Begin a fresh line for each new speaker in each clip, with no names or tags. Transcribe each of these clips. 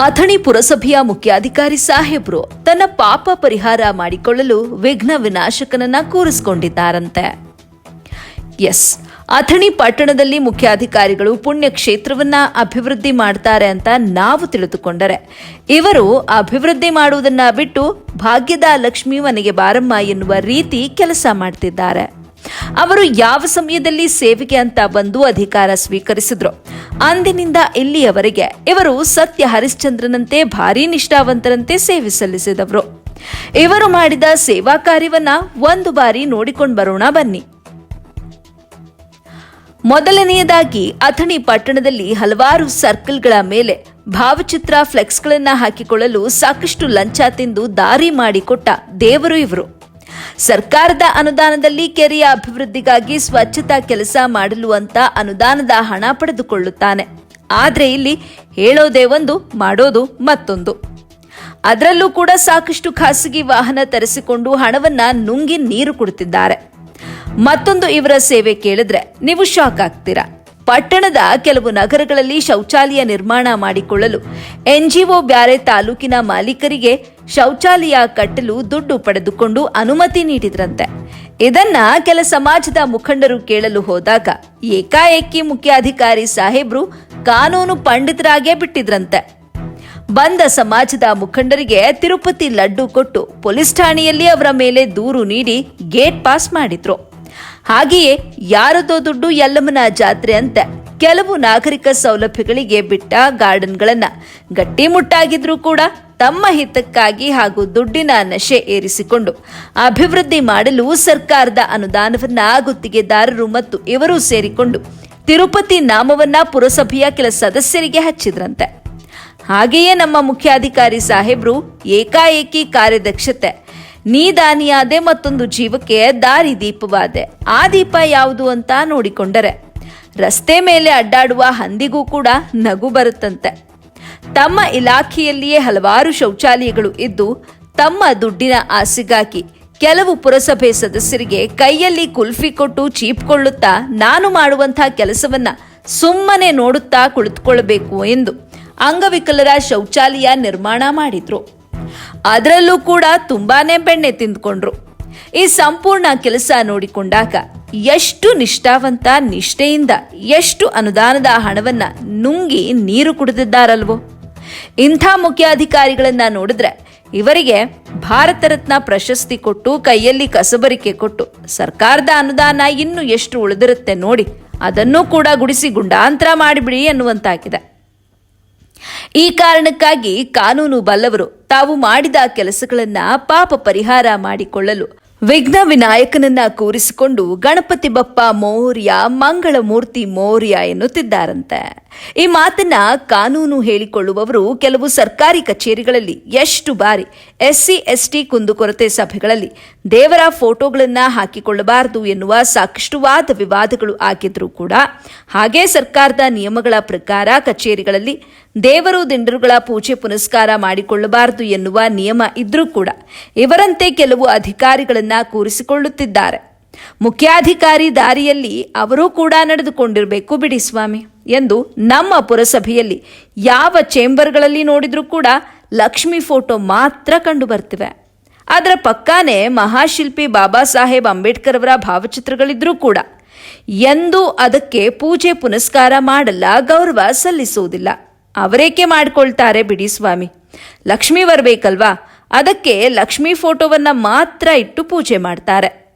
ಅಥಣಿ ಪುರಸಭೆಯ ಮುಖ್ಯಾಧಿಕಾರಿ ಸಾಹೇಬ್ರು ತನ್ನ ಪಾಪ ಪರಿಹಾರ ಮಾಡಿಕೊಳ್ಳಲು ವಿಘ್ನ ವಿನಾಶಕನನ್ನ ಕೂರಿಸಿಕೊಂಡಿದ್ದಾರಂತೆ. ಎಸ್, ಅಥಣಿ ಪಟ್ಟಣದಲ್ಲಿ ಮುಖ್ಯಾಧಿಕಾರಿಗಳು ಪುಣ್ಯ ಕ್ಷೇತ್ರವನ್ನ ಅಭಿವೃದ್ಧಿ ಮಾಡ್ತಾರೆ ಅಂತ ನಾವು ತಿಳಿದುಕೊಂಡರೆ, ಇವರು ಅಭಿವೃದ್ಧಿ ಮಾಡುವುದನ್ನ ಬಿಟ್ಟು ಭಾಗ್ಯದ ಲಕ್ಷ್ಮಿ ಮನೆಗೆ ಬಾರಮ್ಮ ಎನ್ನುವ ರೀತಿ ಕೆಲಸ ಮಾಡ್ತಿದ್ದಾರೆ. ಅವರು ಯಾವ ಸಮಯದಲ್ಲಿ ಸೇವೆಗೆ ಅಂತ ಬಂದು ಅಧಿಕಾರ ಸ್ವೀಕರಿಸಿದ್ರು. ಅಂದಿನಿಂದ ಇಲ್ಲಿಯವರೆಗೆ ಇವರು ಸತ್ಯ ಹರಿಶ್ಚಂದ್ರನಂತೆ ಭಾರಿ ನಿಷ್ಠಾವಂತರಂತೆ ಸೇವೆ ಸಲ್ಲಿಸಿದವರು. ಇವರು ಮಾಡಿದ ಸೇವಾ ಕಾರ್ಯವನ್ನ ಒಂದು ಬಾರಿ ನೋಡಿಕೊಂಡು ಬರೋಣ ಬನ್ನಿ. ಮೊದಲನೆಯದಾಗಿ ಅಥಣಿ ಪಟ್ಟಣದಲ್ಲಿ ಹಲವಾರು ಸರ್ಕಲ್ಗಳ ಮೇಲೆ ಭಾವಚಿತ್ರ ಫ್ಲೆಕ್ಸ್ಗಳನ್ನು ಹಾಕಿಕೊಳ್ಳಲು ಸಾಕಷ್ಟು ಲಂಚ ತಿಂದು ದಾರಿ ಮಾಡಿಕೊಟ್ಟ ದೇವರು ಇವರು. ಸರ್ಕಾರದ ಅನುದಾನದಲ್ಲಿ ಕೆರೆಯ ಅಭಿವೃದ್ಧಿಗಾಗಿ ಸ್ವಚ್ಛತಾ ಕೆಲಸ ಮಾಡಲು ಅಂತ ಅನುದಾನದ ಹಣ ಪಡೆದುಕೊಳ್ಳುತ್ತಾನೆ. ಆದರೆ ಇಲ್ಲಿ ಹೇಳೋದೇ ಒಂದು, ಮಾಡೋದು ಮತ್ತೊಂದು. ಅದರಲ್ಲೂ ಕೂಡ ಸಾಕಷ್ಟು ಖಾಸಗಿ ವಾಹನ ತರಿಸಿಕೊಂಡು ಹಣವನ್ನ ನುಂಗಿ ನೀರು ಕೊಡುತ್ತಿದ್ದಾರೆ ಮತ್ತೊಂದು ಇವರ ಸೇವೆ ಕೇಳಿದ್ರೆ ನೀವು ಶಾಕ್ ಆಗ್ತೀರಾ? ಪಟ್ಟಣದ ಕೆಲವು ನಗರಗಳಲ್ಲಿ ಶೌಚಾಲಯ ನಿರ್ಮಾಣ ಮಾಡಿಕೊಳ್ಳಲು ಎನ್ಜಿಒ ಬ್ಯಾರೆ ತಾಲೂಕಿನ ಮಾಲೀಕರಿಗೆ ಶೌಚಾಲಯ ಕಟ್ಟಲು ದುಡ್ಡು ಪಡೆದುಕೊಂಡು ಅನುಮತಿ ನೀಡಿದ್ರಂತೆ. ಇದನ್ನ ಕೆಲ ಸಮಾಜದ ಮುಖಂಡರು ಕೇಳಲು ಹೋದಾಗ ಏಕಾಏಕಿ ಮುಖ್ಯಾಧಿಕಾರಿ ಸಾಹೇಬ್ರು ಕಾನೂನು ಪಂಡಿತರಾಗೇ ಬಿಟ್ಟಿದ್ರಂತೆ. ಬಂದ ಸಮಾಜದ ಮುಖಂಡರಿಗೆ ತಿರುಪತಿ ಲಡ್ಡು ಕೊಟ್ಟು ಪೊಲೀಸ್ ಠಾಣೆಯಲ್ಲಿ ಅವರ ಮೇಲೆ ದೂರು ನೀಡಿ ಗೇಟ್ ಪಾಸ್ ಮಾಡಿದ್ರು. ಹಾಗೆಯೇ ಯಾರದೋ ದುಡ್ಡು ಯಲ್ಲಮ್ಮನ ಜಾತ್ರೆ ಅಂತ ಕೆಲವು ನಾಗರಿಕ ಸೌಲಭ್ಯಗಳಿಗೆ ಬಿಟ್ಟ ಗಾರ್ಡನ್ಗಳನ್ನ ಗಟ್ಟಿಮುಟ್ಟಾಗಿದ್ರೂ ಕೂಡ ತಮ್ಮ ಹಿತಕ್ಕಾಗಿ ಹಾಗೂ ದುಡ್ಡಿನ ನಶೆ ಏರಿಸಿಕೊಂಡು ಅಭಿವೃದ್ಧಿ ಮಾಡಲು ಸರ್ಕಾರದ ಅನುದಾನವನ್ನ ಗುತ್ತಿಗೆದಾರರು ಮತ್ತು ಇವರು ಸೇರಿಕೊಂಡು ತಿರುಪತಿ ನಾಮವನ್ನ ಪುರಸಭೆಯ ಕೆಲ ಸದಸ್ಯರಿಗೆ ಹಚ್ಚಿದ್ರಂತೆ. ಹಾಗೆಯೇ ನಮ್ಮ ಮುಖ್ಯಾಧಿಕಾರಿ ಸಾಹೇಬ್ರು ಏಕಾಏಕಿ ಕಾರ್ಯದಕ್ಷತೆ ನೀ ದಾನಿಯಾದೆ ಮತ್ತೊಂದು ಜೀವಕ್ಕೆ ದಾರಿ ದೀಪವಾದೆ. ಆ ದೀಪ ಯಾವುದು ಅಂತ ನೋಡಿಕೊಂಡರೆ, ರಸ್ತೆ ಮೇಲೆ ಅಡ್ಡಾಡುವ ಹಂದಿಗೂ ಕೂಡ ನಗು ಬರುತ್ತಂತೆ. ತಮ್ಮ ಇಲಾಖೆಯಲ್ಲಿಯೇ ಹಲವಾರು ಶೌಚಾಲಯಗಳು ಇದ್ದು, ತಮ್ಮ ದುಡ್ಡಿನ ಆಸೆಗಾಗಿ ಕೆಲವು ಪುರಸಭೆ ಸದಸ್ಯರಿಗೆ ಕೈಯಲ್ಲಿ ಕುಲ್ಫಿ ಕೊಟ್ಟು ಚೀಪ್ಕೊಳ್ಳುತ್ತಾ ನಾನು ಮಾಡುವಂತಹ ಕೆಲಸವನ್ನ ಸುಮ್ಮನೆ ನೋಡುತ್ತಾ ಕುಳಿತುಕೊಳ್ಳಬೇಕು ಎಂದು ಅಂಗವಿಕಲರ ಶೌಚಾಲಯ ನಿರ್ಮಾಣ ಮಾಡಿದ್ರು. ಅದರಲ್ಲೂ ಕೂಡ ತುಂಬಾನೇ ಬೆಣ್ಣೆ ತಿಂದ್ಕೊಂಡ್ರು. ಈ ಸಂಪೂರ್ಣ ಕೆಲಸ ನೋಡಿಕೊಂಡಾಗ ಎಷ್ಟು ನಿಷ್ಠಾವಂತ ನಿಷ್ಠೆಯಿಂದ ಎಷ್ಟು ಅನುದಾನದ ಹಣವನ್ನ ನುಂಗಿ ನೀರು ಕುಡಿದಿದ್ದಾರಲ್ವೋ. ಇಂಥ ಮುಖ್ಯಾಧಿಕಾರಿಗಳನ್ನ ನೋಡಿದ್ರೆ ಇವರಿಗೆ ಭಾರತ ರತ್ನ ಪ್ರಶಸ್ತಿ ಕೊಟ್ಟು ಕೈಯಲ್ಲಿ ಕಸಬರಿಕೆ ಕೊಟ್ಟು ಸರ್ಕಾರದ ಅನುದಾನ ಇನ್ನು ಎಷ್ಟು ಉಳಿದಿರುತ್ತೆ ನೋಡಿ ಅದನ್ನೂ ಕೂಡ ಗುಡಿಸಿ ಗುಂಡಾಂತರ ಮಾಡಿಬಿಡಿ ಅನ್ನುವಂತಾಗಿದೆ. ಈ ಕಾರಣಕ್ಕಾಗಿ ಕಾನೂನು ಬಲ್ಲವರು ತಾವು ಮಾಡಿದ ಕೆಲಸಗಳನ್ನ ಪಾಪ ಪರಿಹಾರ ಮಾಡಿಕೊಳ್ಳಲು ವಿಘ್ನ ವಿನಾಯಕನನ್ನ ಕೂರಿಸಿಕೊಂಡು ಗಣಪತಿ ಬಪ್ಪ ಮೌರ್ಯ ಮಂಗಳಮೂರ್ತಿ ಮೌರ್ಯ ಎನ್ನುತ್ತಿದ್ದಾರಂತೆ. ಈ ಮಾತನ್ನ ಕಾನೂನು ಹೇಳಿಕೊಳ್ಳುವವರು ಕೆಲವು ಸರ್ಕಾರಿ ಕಚೇರಿಗಳಲ್ಲಿ, ಎಷ್ಟು ಬಾರಿ ಎಸ್ಸಿ, ಎಸ್ಟಿ ಕುಂದುಕೊರತೆ ಸಭೆಗಳಲ್ಲಿ ದೇವರ ಫೋಟೋಗಳನ್ನ ಹಾಕಿಕೊಳ್ಳಬಾರದು ಎನ್ನುವ ಸಾಕಷ್ಟು ವಾದ ವಿವಾದಗಳು ಆಗಿದ್ರೂ ಕೂಡ, ಹಾಗೆ ಸರ್ಕಾರದ ನಿಯಮಗಳ ಪ್ರಕಾರ ಕಚೇರಿಗಳಲ್ಲಿ ದೇವರು ದಿಂಡರುಗಳ ಪೂಜೆ ಪುನಸ್ಕಾರ ಮಾಡಿಕೊಳ್ಳಬಾರದು ಎನ್ನುವ ನಿಯಮ ಇದ್ರೂ ಕೂಡ ಇವರಂತೆ ಕೆಲವು ಅಧಿಕಾರಿಗಳನ್ನ ಕೂರಿಸಿಕೊಳ್ಳುತ್ತಿದ್ದಾರೆ. ಮುಖ್ಯಾಧಿಕಾರಿ ದಾರಿಯಲ್ಲಿ ಅವರೂ ಕೂಡ ನಡೆದುಕೊಂಡಿರಬೇಕು ಬಿಡಿ ಸ್ವಾಮಿ. ಎಂದು ನಮ್ಮ ಪುರಸಭೆಯಲ್ಲಿ ಯಾವ ಚೇಂಬರ್ಗಳಲ್ಲಿ ನೋಡಿದ್ರೂ ಕೂಡ ಲಕ್ಷ್ಮಿ ಫೋಟೋ ಮಾತ್ರ ಕಂಡು ಬರ್ತಿವೆ. ಅದರ ಪಕ್ಕಾನೇ ಮಹಾಶಿಲ್ಪಿ ಬಾಬಾ ಸಾಹೇಬ್ ಅಂಬೇಡ್ಕರ್ ಅವರ ಭಾವಚಿತ್ರಗಳಿದ್ರೂ ಕೂಡ ಎಂದೂ ಅದಕ್ಕೆ ಪೂಜೆ ಪುನಸ್ಕಾರ ಮಾಡಲ್ಲ, ಗೌರವ ಸಲ್ಲಿಸುವುದಿಲ್ಲ. ಅವರೇಕೆ ಮಾಡ್ಕೊಳ್ತಾರೆ ಬಿಡಿ ಸ್ವಾಮಿ. ಲಕ್ಷ್ಮಿ ಬರಬೇಕಲ್ವಾ? ಅದಕ್ಕೆ ಲಕ್ಷ್ಮಿ ಫೋಟೋವನ್ನ ಮಾತ್ರ ಇಟ್ಟು ಪೂಜೆ ಮಾಡ್ತಾರೆ.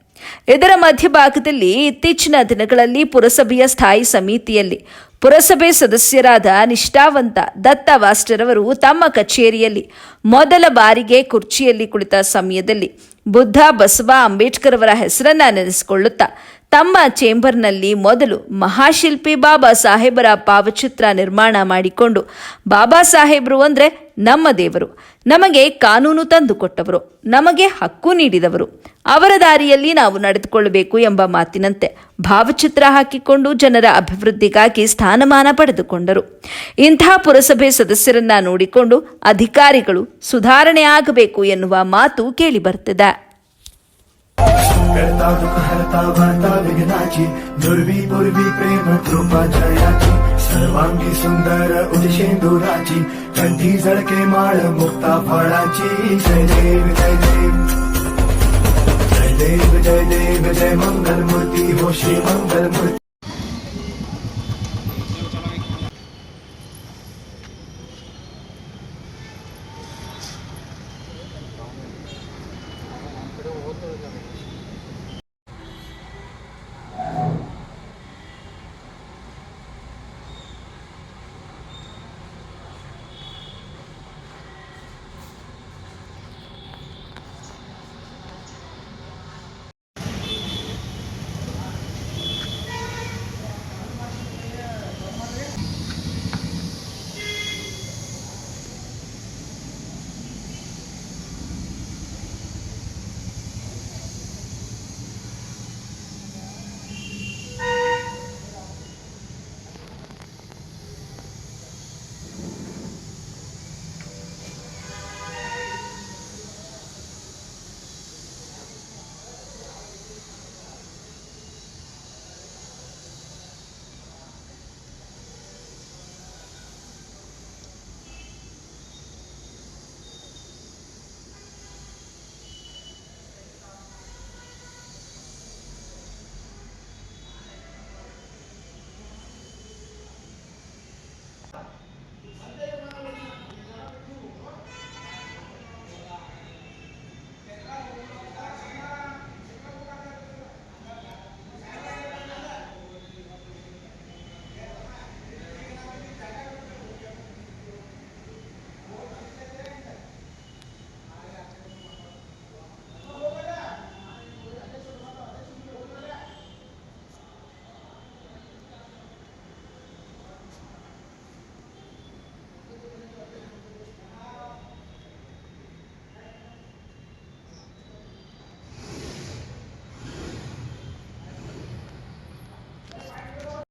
ಇದರ ಮಧ್ಯಭಾಗದಲ್ಲಿ ಇತ್ತೀಚಿನ ದಿನಗಳಲ್ಲಿ ಪುರಸಭೆಯ ಸ್ಥಾಯಿ ಸಮಿತಿಯಲ್ಲಿ ಪುರಸಭೆ ಸದಸ್ಯರಾದ ನಿಷ್ಠಾವಂತ ದತ್ತ ವಾಸ್ಟರವರು ತಮ್ಮ ಕಚೇರಿಯಲ್ಲಿ ಮೊದಲ ಬಾರಿಗೆ ಕುರ್ಚಿಯಲ್ಲಿ ಕುಳಿತ ಸಮಯದಲ್ಲಿ ಬುದ್ಧ ಬಸವ ಅಂಬೇಡ್ಕರ್ ಅವರ ಹೆಸರನ್ನ ನೆನೆಸಿಕೊಳ್ಳುತ್ತಾ ತಮ್ಮ ಚೇಂಬರ್ನಲ್ಲಿ ಮೊದಲು ಮಹಾಶಿಲ್ಪಿ ಬಾಬಾ ಸಾಹೇಬರ ಭಾವಚಿತ್ರ ನಿರ್ಮಾಣ ಮಾಡಿಕೊಂಡು ಬಾಬಾ ಸಾಹೇಬರು ಅಂದರೆ ನಮ್ಮ ದೇವರು. ನಮಗೆ ಕಾನೂನು ತಂದುಕೊಟ್ಟವರು ನಮಗೆ ಹಕ್ಕು ನೀಡಿದವರು. ಅವರ ದಾರಿಯಲ್ಲಿ ನಾವು ನಡೆದುಕೊಳ್ಳಬೇಕು ಎಂಬ ಮಾತಿನಂತೆ ಭಾವಚಿತ್ರ ಹಾಕಿಕೊಂಡು ಜನರ ಅಭಿವೃದ್ಧಿಗಾಗಿ ಸ್ಥಾನಮಾನ ಪಡೆದುಕೊಂಡರು. ಇಂತಹ ಪುರಸಭೆ ಸದಸ್ಯರನ್ನ ನೋಡಿಕೊಂಡು ಅಧಿಕಾರಿಗಳು ಸುಧಾರಣೆ ಆಗಬೇಕು ಎನ್ನುವ ಮಾತು ಕೇಳಿಬರ್ತಿದೆ
हरता दुख हरता, वार्ता विघ्नाची. दुर्वी पूर्वी प्रेम कृपा जयाची. सर्वांगी सुंदर उदशेंदुराची कंठी जळके माळ मुक्ता फळाची. जय देव जय देव. जय देव जय देव, जय मंगल मूर्ति हो श्री मंगल मूर्ती